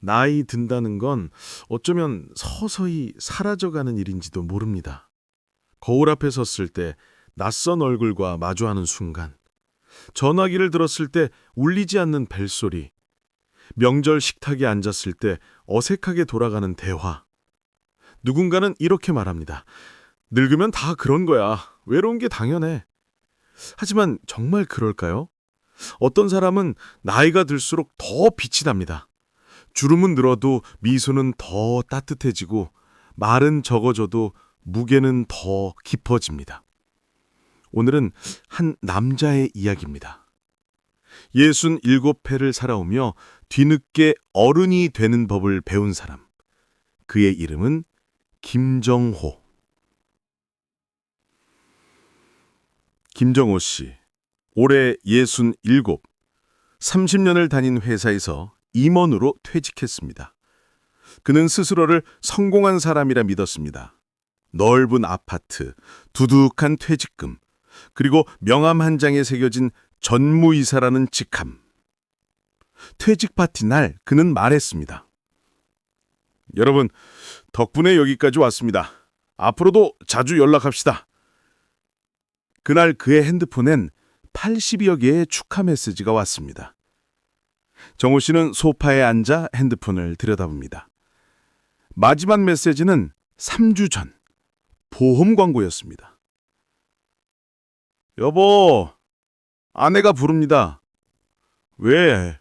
나이 든다는 건 어쩌면 서서히 사라져가는 일인지도 모릅니다. 거울 앞에 섰을 때 낯선 얼굴과 마주하는 순간, 전화기를 들었을 때 울리지 않는 벨소리, 명절 식탁에 앉았을 때 어색하게 돌아가는 대화. 누군가는 이렇게 말합니다. 늙으면 다 그런 거야. 외로운 게 당연해. 하지만 정말 그럴까요? 어떤 사람은 나이가 들수록 더 빛이 납니다. 주름은 늘어도 미소는 더 따뜻해지고 말은 적어져도 무게는 더 깊어집니다. 오늘은 한 남자의 이야기입니다. 예순 일곱 해를 살아오며 뒤늦게 어른이 되는 법을 배운 사람. 그의 이름은 김정호. 김정호 씨. 올해 예순 일곱. 30년을 다닌 회사에서 임원으로 퇴직했습니다. 그는 스스로를 성공한 사람이라 믿었습니다. 넓은 아파트, 두둑한 퇴직금, 그리고 명함 한 장에 새겨진 전무이사라는 직함. 퇴직 파티 날 그는 말했습니다. 여러분, 덕분에 여기까지 왔습니다. 앞으로도 자주 연락합시다. 그날 그의 핸드폰엔 80여 개의 축하 메시지가 왔습니다. 정호 씨는 소파에 앉아 핸드폰을 들여다봅니다. 마지막 메시지는 3주 전 보험 광고였습니다. 여보, 아내가 부릅니다. 왜?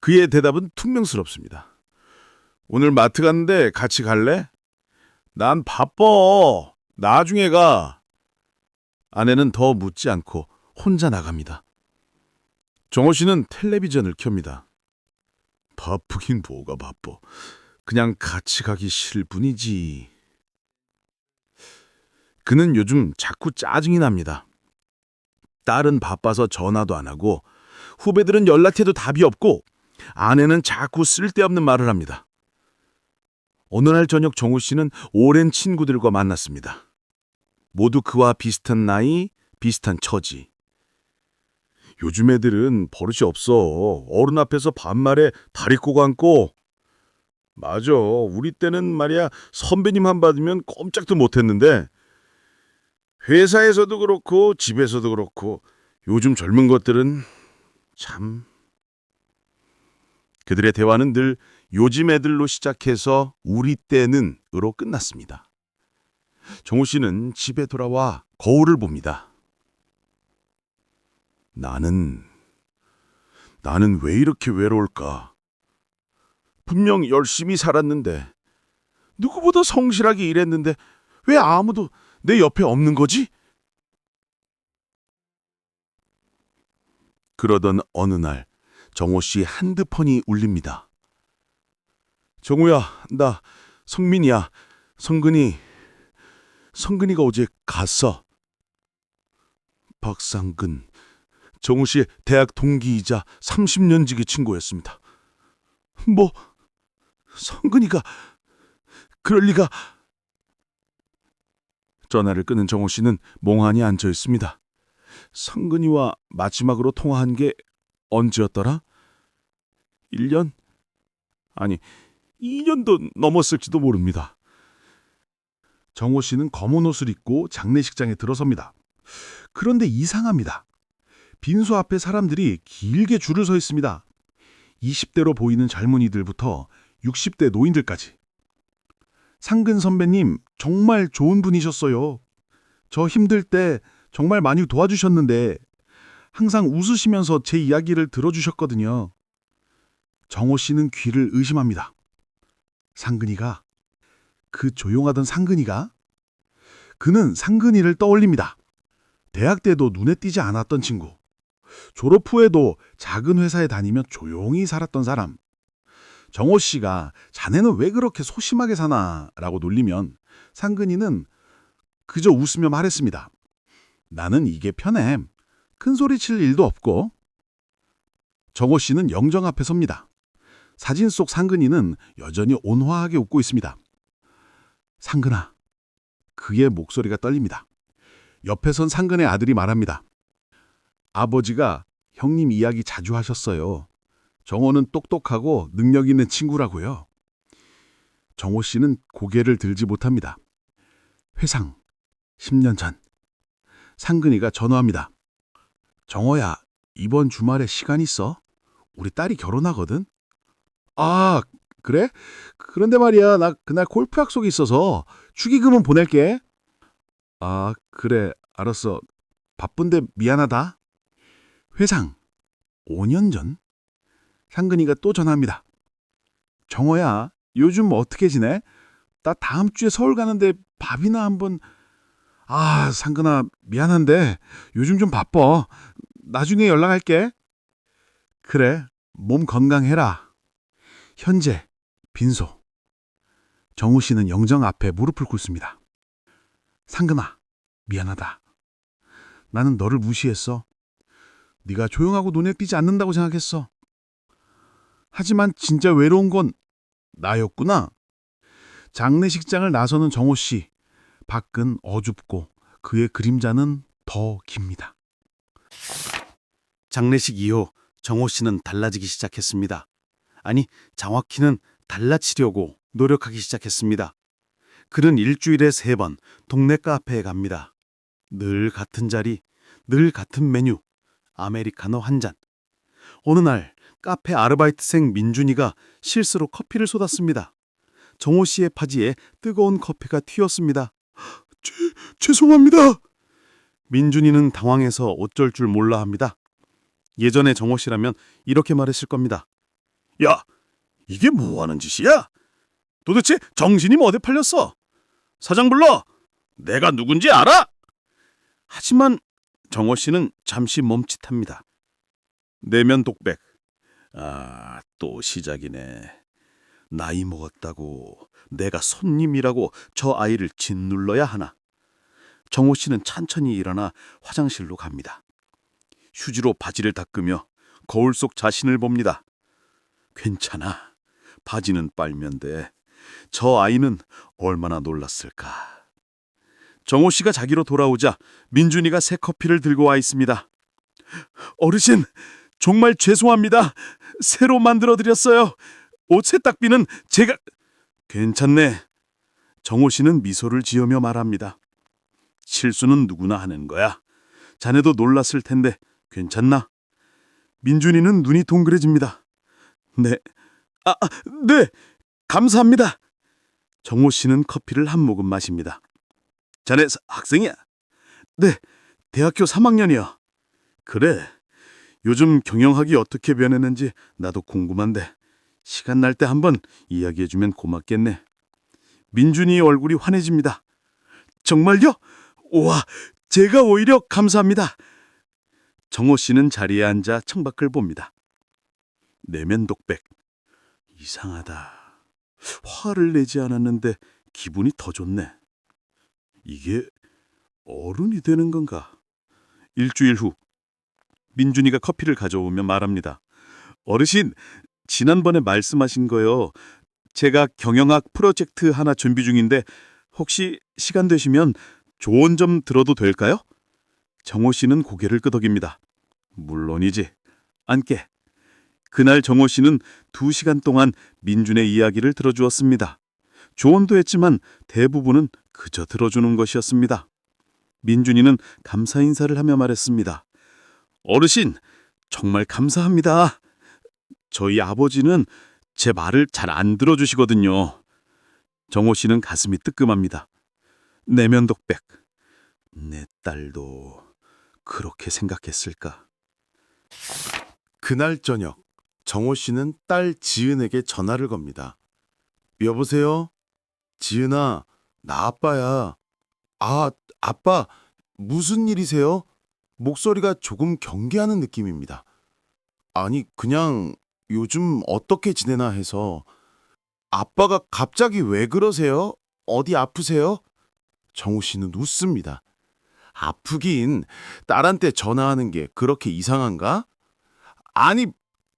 그의 대답은 퉁명스럽습니다. 오늘 마트 갔는데 같이 갈래? 난 바빠. 나중에 가. 아내는 더 묻지 않고 혼자 나갑니다. 정호 씨는 텔레비전을 켭니다. 바쁘긴 뭐가 바빠. 그냥 같이 가기 싫을 뿐이지. 그는 요즘 자꾸 짜증이 납니다. 딸은 바빠서 전화도 안 하고 후배들은 연락해도 답이 없고 아내는 자꾸 쓸데없는 말을 합니다. 어느 날 저녁 정우 씨는 오랜 친구들과 만났습니다. 모두 그와 비슷한 나이, 비슷한 처지. 요즘 애들은 버릇이 없어. 어른 앞에서 반말에 다리 꼬고 앉고. 맞아. 우리 때는 말이야 선배님 한 받으면 꼼짝도 못했는데 회사에서도 그렇고 집에서도 그렇고 요즘 젊은 것들은 참 그들의 대화는 늘 요즘 애들로 시작해서 우리 때는 으로 끝났습니다. 정우 씨는 집에 돌아와 거울을 봅니다. 나는 나는 왜 이렇게 외로울까? 분명 열심히 살았는데 누구보다 성실하게 일했는데 왜 아무도 내 옆에 없는 거지? 그러던 어느 날 정호 씨 핸드폰이 울립니다. 정우야, 나 성민이야. 성근이 성근이가 어제 갔어. 박상근 정우 씨의 대학 동기이자 30년 지기 친구였습니다. 뭐 성근이가 그럴 리가 전화를 끊은 정호 씨는 몽환히 앉아 있습니다. 성근이와 마지막으로 통화한 게 언제였더라? 1년? 아니, 2년도 넘었을지도 모릅니다. 정호 씨는 검은 옷을 입고 장례식장에 들어섭니다. 그런데 이상합니다. 빈소 앞에 사람들이 길게 줄을 서 있습니다. 20대로 보이는 젊은이들부터 60대 노인들까지. 상근 선배님, 정말 좋은 분이셨어요. 저 힘들 때 정말 많이 도와주셨는데 항상 웃으시면서 제 이야기를 들어주셨거든요. 정호 씨는 귀를 의심합니다. 상근이가 그 조용하던 상근이가 그는 상근이를 떠올립니다. 대학 때도 눈에 띄지 않았던 친구. 졸업 후에도 작은 회사에 다니며 조용히 살았던 사람. 정호 씨가 자네는 왜 그렇게 소심하게 사나? 라고 놀리면 상근이는 그저 웃으며 말했습니다. 나는 이게 편해. 큰 소리 칠 일도 없고. 정호 씨는 영정 앞에 섭니다. 사진 속 상근이는 여전히 온화하게 웃고 있습니다. 상근아. 그의 목소리가 떨립니다. 옆에 선 상근의 아들이 말합니다. 아버지가 형님 이야기 자주 하셨어요. 정호는 똑똑하고 능력 있는 친구라고요. 정호 씨는 고개를 들지 못합니다. 회상 10년 전 상근이가 전화합니다. 정호야, 이번 주말에 시간 있어? 우리 딸이 결혼하거든? 아, 그래? 그런데 말이야, 나 그날 골프 약속이 있어서 축의금은 보낼게. 아, 그래, 알았어. 바쁜데 미안하다. 회상 5년 전 상근이가 또 전화합니다. 정호야, 요즘 어떻게 지내? 나 다음 주에 서울 가는데 밥이나 한번 아, 상근아, 미안한데 요즘 좀 바빠. 나중에 연락할게. 그래, 몸 건강해라. 현재 빈소. 정우 씨는 영정 앞에 무릎을 꿇습니다. 상근아, 미안하다. 나는 너를 무시했어. 네가 조용하고 눈에 띄지 않는다고 생각했어. 하지만 진짜 외로운 건 나였구나. 장례식장을 나서는 정호 씨. 밖은 어둡고 그의 그림자는 더 깁니다. 장례식 이후 정호 씨는 달라지기 시작했습니다. 아니, 정확히는 달라지려고 노력하기 시작했습니다. 그는 일주일에 세 번 동네 카페에 갑니다. 늘 같은 자리, 늘 같은 메뉴, 아메리카노 한 잔. 어느 날 카페 아르바이트생 민준이가 실수로 커피를 쏟았습니다. 정호 씨의 파지에 뜨거운 커피가 튀었습니다. 죄, 죄송합니다. 민준이는 당황해서 어쩔 줄 몰라 합니다. 예전에 정호 씨라면 이렇게 말했을 겁니다. 야, 이게 뭐 하는 짓이야? 도대체 정신이 뭐 어디 팔렸어? 사장 불러! 내가 누군지 알아? 하지만 정호 씨는 잠시 멈칫합니다. 내면 독백. 아, 또 시작이네. 나이 먹었다고 내가 손님이라고 저 아이를 짓눌러야 하나. 정호 씨는 천천히 일어나 화장실로 갑니다. 휴지로 바지를 닦으며 거울 속 자신을 봅니다. 괜찮아. 바지는 빨면 돼. 저 아이는 얼마나 놀랐을까. 정호 씨가 자기로 돌아오자 민준이가 새 커피를 들고 와 있습니다. 어르신, 정말 죄송합니다. 새로 만들어 드렸어요. 옷 세탁비는 제가 괜찮네. 정호 씨는 미소를 지으며 말합니다. 실수는 누구나 하는 거야. 자네도 놀랐을 텐데 괜찮나? 민준이는 눈이 동그래집니다. 네. 아, 아, 네. 감사합니다. 정호 씨는 커피를 한 모금 마십니다. 자네 사- 학생이야? 네. 대학교 3학년이요. 그래. 요즘 경영학이 어떻게 변했는지 나도 궁금한데 시간 날 때 한번 이야기해주면 고맙겠네. 민준이 얼굴이 환해집니다. 정말요? 우와, 제가 오히려 감사합니다. 정호 씨는 자리에 앉아 창밖을 봅니다. 내면 독백. 이상하다. 화를 내지 않았는데 기분이 더 좋네. 이게 어른이 되는 건가? 일주일 후 민준이가 커피를 가져오며 말합니다. 어르신, 지난번에 말씀하신 거요. 제가 경영학 프로젝트 하나 준비 중인데 혹시 시간 되시면 조언 좀 들어도 될까요? 정호 씨는 고개를 끄덕입니다. 물론이지. 앉게. 그날 정호 씨는 두 시간 동안 민준의 이야기를 들어주었습니다. 조언도 했지만 대부분은 그저 들어주는 것이었습니다. 민준이는 감사 인사를 하며 말했습니다. 어르신, 정말 감사합니다. 저희 아버지는 제 말을 잘 안 들어주시거든요. 정호 씨는 가슴이 뜨끔합니다. 내면 독백. 내 딸도 그렇게 생각했을까? 그날 저녁 정호 씨는 딸 지은에게 전화를 겁니다. 여보세요? 지은아, 나 아빠야. 아, 아빠, 무슨 일이세요? 목소리가 조금 경계하는 느낌입니다. 아니, 그냥 요즘 어떻게 지내나 해서 아빠가 갑자기 왜 그러세요? 어디 아프세요? 정우 씨는 웃습니다. 아프긴 딸한테 전화하는 게 그렇게 이상한가? 아니,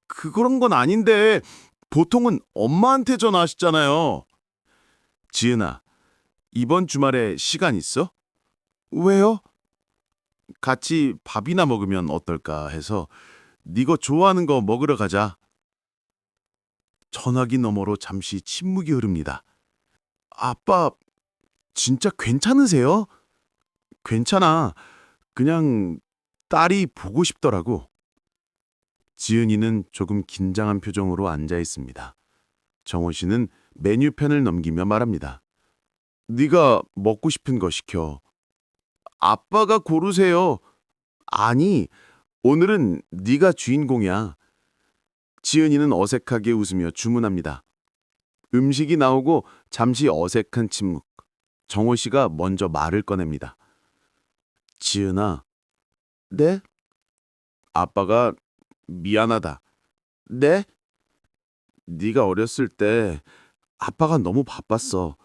그런 건 아닌데 보통은 엄마한테 전화하시잖아요. 지은아, 이번 주말에 시간 있어? 왜요? 같이 밥이나 먹으면 어떨까 해서 네가 좋아하는 거 먹으러 가자. 전화기 너머로 잠시 침묵이 흐릅니다. 아빠, 진짜 괜찮으세요? 괜찮아. 그냥 딸이 보고 싶더라고. 지은이는 조금 긴장한 표정으로 앉아 있습니다. 정호 씨는 메뉴판을 넘기며 말합니다. 네가 먹고 싶은 거 시켜. 아빠가 고르세요. 아니, 오늘은 네가 주인공이야. 지은이는 어색하게 웃으며 주문합니다. 음식이 나오고 잠시 어색한 침묵. 정호 씨가 먼저 말을 꺼냅니다. 지은아. 네? 아빠가 미안하다. 네? 네가 어렸을 때 아빠가 너무 바빴어.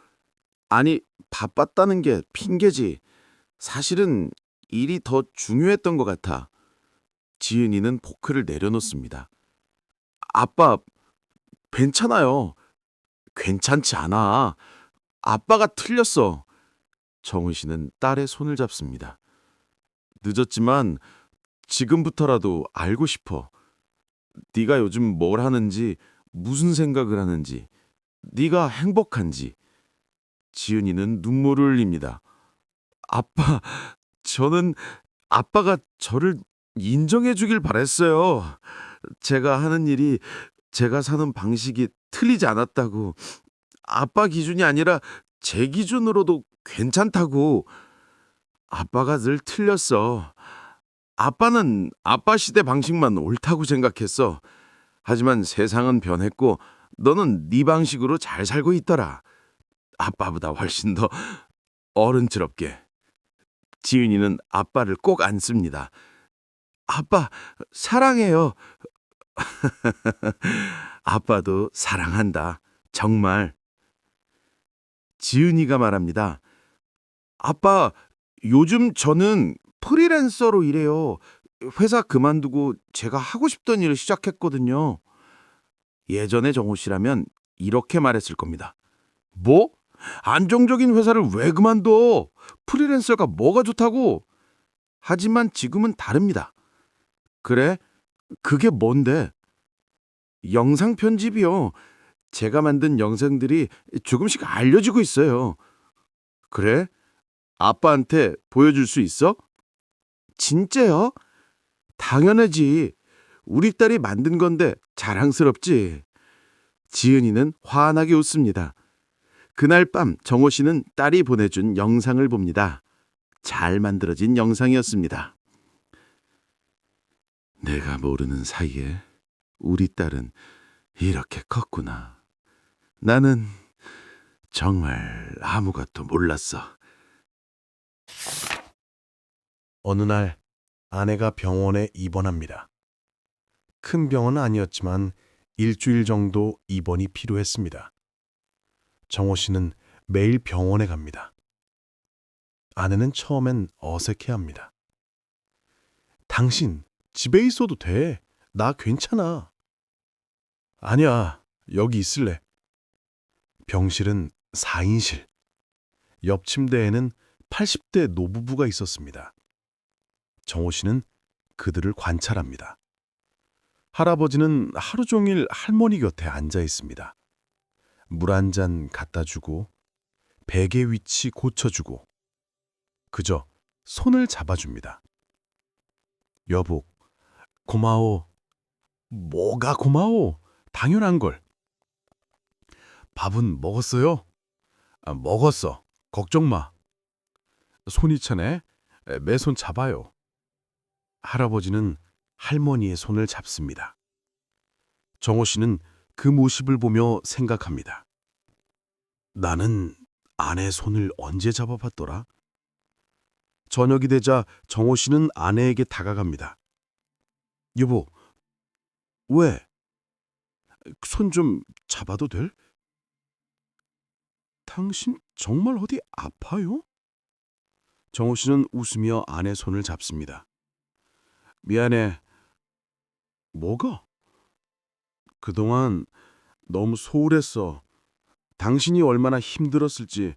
아니, 바빴다는 게 핑계지. 사실은 일이 더 중요했던 것 같아. 지은이는 포크를 내려놓습니다. 아빠, 괜찮아요. 괜찮지 않아. 아빠가 틀렸어. 정은 씨는 딸의 손을 잡습니다. 늦었지만 지금부터라도 알고 싶어. 네가 요즘 뭘 하는지, 무슨 생각을 하는지, 네가 행복한지. 지은이는 눈물을 흘립니다. 아빠, 저는 아빠가 저를 인정해 주길 바랬어요. 제가 하는 일이 제가 사는 방식이 틀리지 않았다고. 아빠 기준이 아니라 제 기준으로도 괜찮다고. 아빠가 늘 틀렸어. 아빠는 아빠 시대 방식만 옳다고 생각했어. 하지만 세상은 변했고 너는 네 방식으로 잘 살고 있더라. 아빠보다 훨씬 더 어른스럽게. 지은이는 아빠를 꼭 안습니다. 아빠, 사랑해요. 아빠도 사랑한다. 정말. 지은이가 말합니다. 아빠, 요즘 저는 프리랜서로 일해요. 회사 그만두고 제가 하고 싶던 일을 시작했거든요. 예전에 정호 씨라면 이렇게 말했을 겁니다. 뭐? 안정적인 회사를 왜 그만둬? 프리랜서가 뭐가 좋다고? 하지만 지금은 다릅니다. 그래? 그게 뭔데? 영상 편집이요. 제가 만든 영상들이 조금씩 알려지고 있어요. 그래? 아빠한테 보여줄 수 있어? 진짜요? 당연하지. 우리 딸이 만든 건데 자랑스럽지. 지은이는 환하게 웃습니다. 그날 밤 정호 씨는 딸이 보내준 영상을 봅니다. 잘 만들어진 영상이었습니다. 내가 모르는 사이에 우리 딸은 이렇게 컸구나. 나는 정말 아무것도 몰랐어. 어느 날 아내가 병원에 입원합니다. 큰 병원은 아니었지만 일주일 정도 입원이 필요했습니다. 정호 씨는 매일 병원에 갑니다. 아내는 처음엔 어색해합니다. 당신 집에 있어도 돼. 나 괜찮아. 아니야, 여기 있을래. 병실은 4인실. 옆 침대에는 80대 노부부가 있었습니다. 정호 씨는 그들을 관찰합니다. 할아버지는 하루 종일 할머니 곁에 앉아 있습니다. 물 한 잔 갖다 주고, 베개 위치 고쳐주고, 그저 손을 잡아줍니다. 여보, 고마워. 뭐가 고마워? 당연한 걸. 밥은 먹었어요? 아, 먹었어. 걱정 마. 손이 차네. 내 손 잡아요. 할아버지는 할머니의 손을 잡습니다. 정호 씨는 그 모습을 보며 생각합니다. 나는 아내 손을 언제 잡아봤더라? 저녁이 되자 정호 씨는 아내에게 다가갑니다. 여보, 왜? 손 좀 잡아도 될? 당신 정말 어디 아파요? 정호 씨는 웃으며 아내 손을 잡습니다. 미안해. 뭐가? 그동안 너무 소홀했어. 당신이 얼마나 힘들었을지,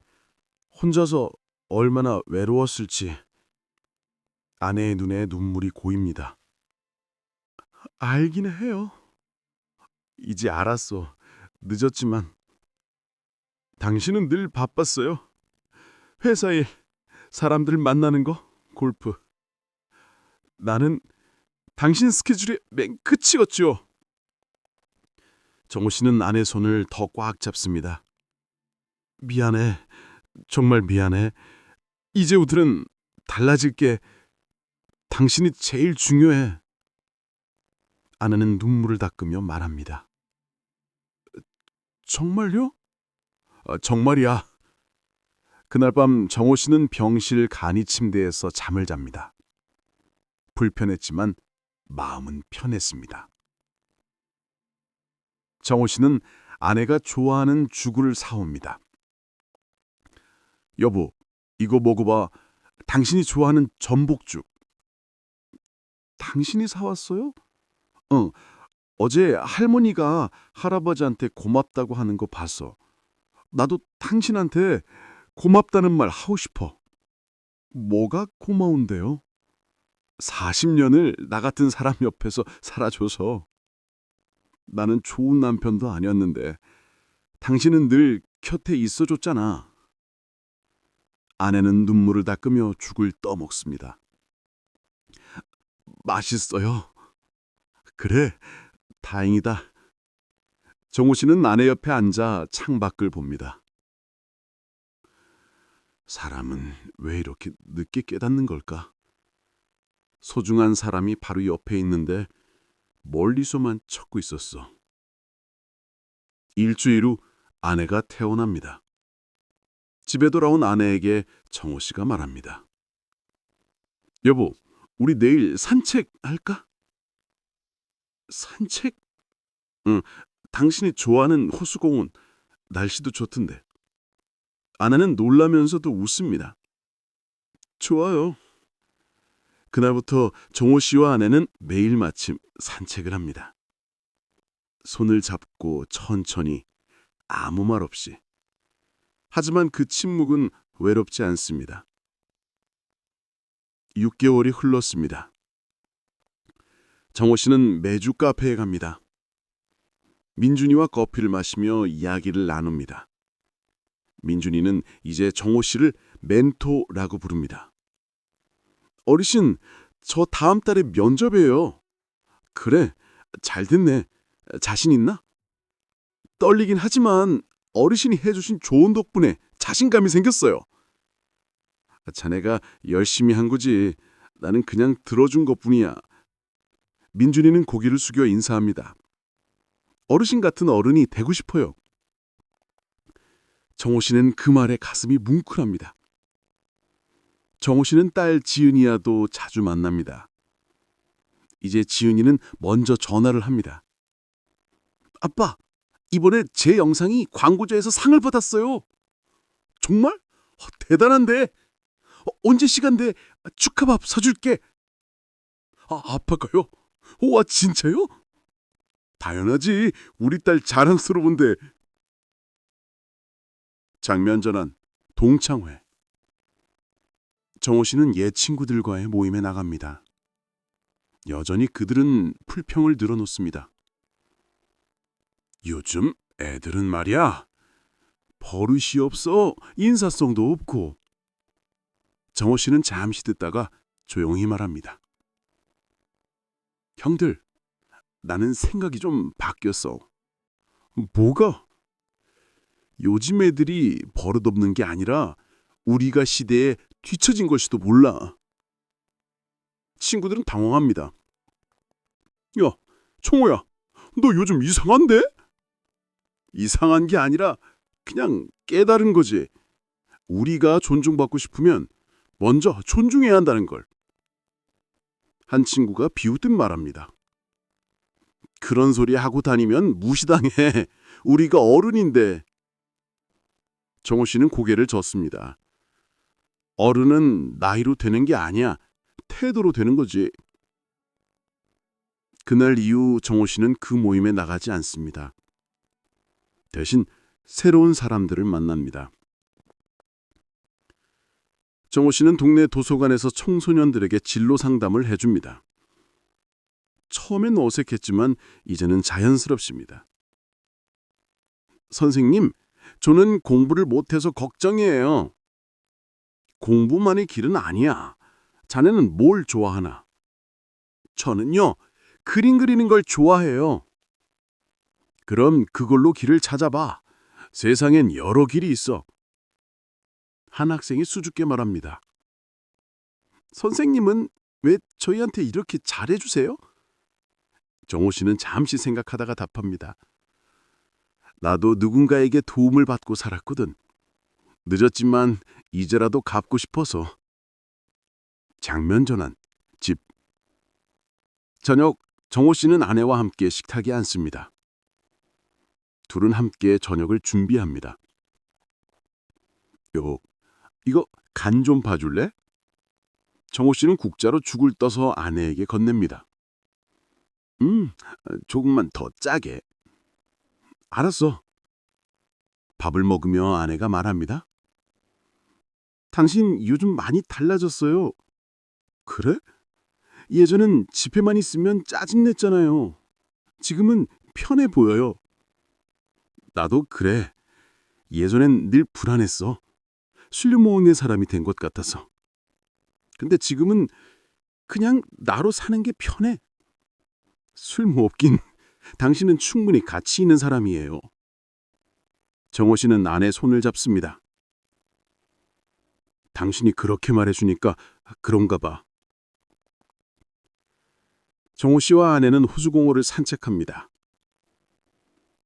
혼자서 얼마나 외로웠을지. 아내의 눈에 눈물이 고입니다. 알긴 해요. 이제 알았어. 늦었지만 당신은 늘 바빴어요. 회사 일, 사람들 만나는 거, 골프. 나는 당신 스케줄에 맨 끝이었죠. 정호 씨는 아내 손을 더 꽉 잡습니다. 미안해. 정말 미안해. 이제부터는 달라질게. 당신이 제일 중요해. 아내는 눈물을 닦으며 말합니다. 정말요? 아, 정말이야. 그날 밤 정호 씨는 병실 간이 침대에서 잠을 잡니다. 불편했지만 마음은 편했습니다. 정호 씨는 아내가 좋아하는 죽을 사옵니다. 여보, 이거 먹어봐. 당신이 좋아하는 전복죽. 당신이 사왔어요? 응. 어제 할머니가 할아버지한테 고맙다고 하는 거 봤어. 나도 당신한테 고맙다는 말 하고 싶어. 뭐가 고마운데요? 40년을 나 같은 사람 옆에서 살아줘서 나는 좋은 남편도 아니었는데 당신은 늘 곁에 있어줬잖아. 아내는 눈물을 닦으며 죽을 떠먹습니다. 맛있어요. 그래, 다행이다. 정호 씨는 아내 옆에 앉아 창밖을 봅니다. 사람은 왜 이렇게 늦게 깨닫는 걸까? 소중한 사람이 바로 옆에 있는데 멀리서만 찾고 있었어. 일주일 후 아내가 태어납니다. 집에 돌아온 아내에게 정호 씨가 말합니다. 여보, 우리 내일 산책할까? 산책? 응, 당신이 좋아하는 호수공원. 날씨도 좋던데. 아내는 놀라면서도 웃습니다. 좋아요. 그날부터 정호 씨와 아내는 매일 마침 산책을 합니다. 손을 잡고 천천히 아무 말 없이. 하지만 그 침묵은 외롭지 않습니다. 6개월이 흘렀습니다. 정호 씨는 매주 카페에 갑니다. 민준이와 커피를 마시며 이야기를 나눕니다. 민준이는 이제 정호 씨를 멘토라고 부릅니다. 어르신, 저 다음 달에 면접이에요. 그래, 잘 됐네. 자신 있나? 떨리긴 하지만 어르신이 해주신 좋은 덕분에 자신감이 생겼어요. 자네가 열심히 한 거지. 나는 그냥 들어준 것뿐이야. 민준이는 고개를 숙여 인사합니다. 어르신 같은 어른이 되고 싶어요. 정호 씨는 그 말에 가슴이 뭉클합니다. 정호 씨는 딸 지은이와도 자주 만납니다. 이제 지은이는 먼저 전화를 합니다. 아빠, 이번에 제 영상이 광고제에서 상을 받았어요. 정말? 어, 대단한데. 어, 언제 시간 돼? 축하밥 사줄게. 아, 아빠가요? 와, 진짜요? 당연하지. 우리 딸 자랑스러운데. 장면 전환 동창회. 정호 씨는 옛 친구들과의 모임에 나갑니다. 여전히 그들은 풀평을 늘어놓습니다. 요즘 애들은 말이야. 버릇이 없어. 인사성도 없고. 정호 씨는 잠시 듣다가 조용히 말합니다. 형들, 나는 생각이 좀 바뀌었어. 뭐가? 요즘 애들이 버릇없는 게 아니라 우리가 시대에 뒤처진 걸지도 몰라. 친구들은 당황합니다. 야, 청호야, 너 요즘 이상한데? 이상한 게 아니라 그냥 깨달은 거지. 우리가 존중받고 싶으면 먼저 존중해야 한다는 걸. 한 친구가 비웃듯 말합니다. 그런 소리 하고 다니면 무시당해. 우리가 어른인데. 정호 씨는 고개를 젓습니다. 어른은 나이로 되는 게 아니야. 태도로 되는 거지. 그날 이후 정호 씨는 그 모임에 나가지 않습니다. 대신 새로운 사람들을 만납니다. 정호 씨는 동네 도서관에서 청소년들에게 진로 상담을 해줍니다. 처음엔 어색했지만 이제는 자연스럽습니다. 선생님, 저는 공부를 못해서 걱정이에요. 공부만의 길은 아니야. 자네는 뭘 좋아하나? 저는요, 그림 그리는 걸 좋아해요. 그럼 그걸로 길을 찾아봐. 세상엔 여러 길이 있어. 한 학생이 수줍게 말합니다. 선생님은 왜 저희한테 이렇게 잘해주세요? 정호 씨는 잠시 생각하다가 답합니다. 나도 누군가에게 도움을 받고 살았거든. 늦었지만 이제라도 갚고 싶어서. 장면 전환, 집. 저녁 정호 씨는 아내와 함께 식탁에 앉습니다. 둘은 함께 저녁을 준비합니다. 요, 이거 간 좀 봐줄래? 정호 씨는 국자로 죽을 떠서 아내에게 건넵니다. 음, 조금만 더 짜게. 알았어. 밥을 먹으며 아내가 말합니다. 당신 요즘 많이 달라졌어요. 그래? 예전엔 집에만 있으면 짜증냈잖아요. 지금은 편해 보여요. 나도 그래. 예전엔 늘 불안했어. 술래모ong의 사람이 된 것 같아서. 근데 지금은 그냥 나로 사는 게 편해. 술 먹긴 당신은 충분히 가치 있는 사람이에요. 정호 씨는 아내 손을 잡습니다. 당신이 그렇게 말해주니까 그런가 봐. 정호 씨와 아내는 호수공원을 산책합니다.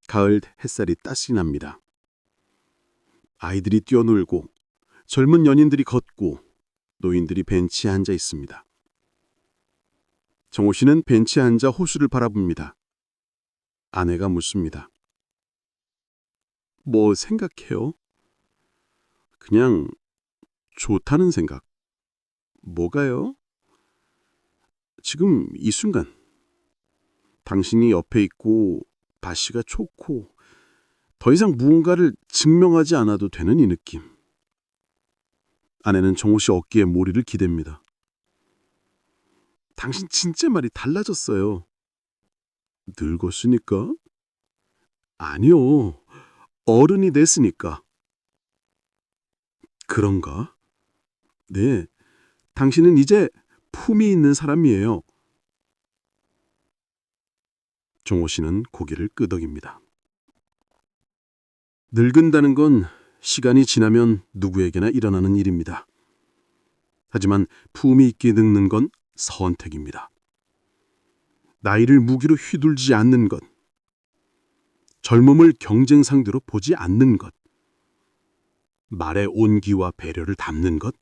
가을 햇살이 따시 납니다. 아이들이 뛰어놀고 젊은 연인들이 걷고 노인들이 벤치에 앉아 있습니다. 정호 씨는 벤치에 앉아 호수를 바라봅니다. 아내가 묻습니다. 뭐 생각해요? 그냥 좋다는 생각. 뭐가요? 지금 이 순간 당신이 옆에 있고 바시가 좋고 더 이상 무언가를 증명하지 않아도 되는 이 느낌. 아내는 정호 씨 어깨에 모리를 기댑니다. 당신 진짜 말이 달라졌어요. 늙었으니까? 아니요. 어른이 됐으니까. 그런가? 네. 당신은 이제 품이 있는 사람이에요. 정호 씨는 고개를 끄덕입니다. 늙은다는 건 시간이 지나면 누구에게나 일어나는 일입니다. 하지만 품이 있게 늙는 건 선택입니다. 나이를 무기로 휘둘지 않는 것, 젊음을 경쟁 상대로 보지 않는 것, 말의 온기와 배려를 담는 것,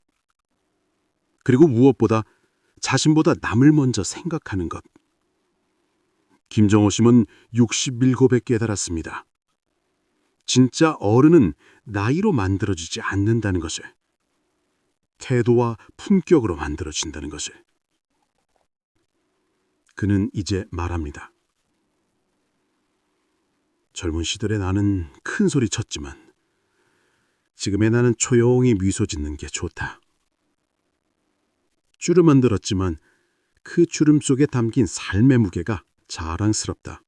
그리고 무엇보다 자신보다 남을 먼저 생각하는 것. 김정호 씨는 67에 깨달았습니다. 진짜 어른은 나이로 만들어지지 않는다는 것을, 태도와 품격으로 만들어진다는 것을. 그는 이제 말합니다. 젊은 시절에 나는 큰 소리 쳤지만 지금의 나는 조용히 미소 짓는 게 좋다. 주름만 들었지만 그 주름 속에 담긴 삶의 무게가 자랑스럽다.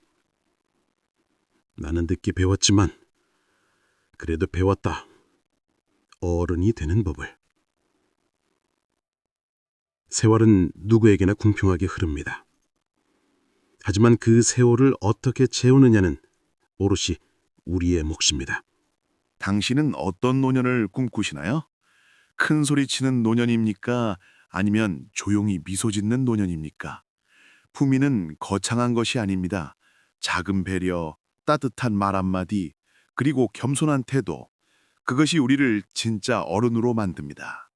나는 늦게 배웠지만 그래도 배웠다. 어른이 되는 법을. 세월은 누구에게나 공평하게 흐릅니다. 하지만 그 세월을 어떻게 채우느냐는 오롯이 우리의 몫입니다. 당신은 어떤 노년을 꿈꾸시나요? 큰 소리 치는 노년입니까? 아니면 조용히 미소 짓는 노년입니까? 품위는 거창한 것이 아닙니다. 작은 배려, 따뜻한 말 한마디, 그리고 겸손한 태도. 그것이 우리를 진짜 어른으로 만듭니다.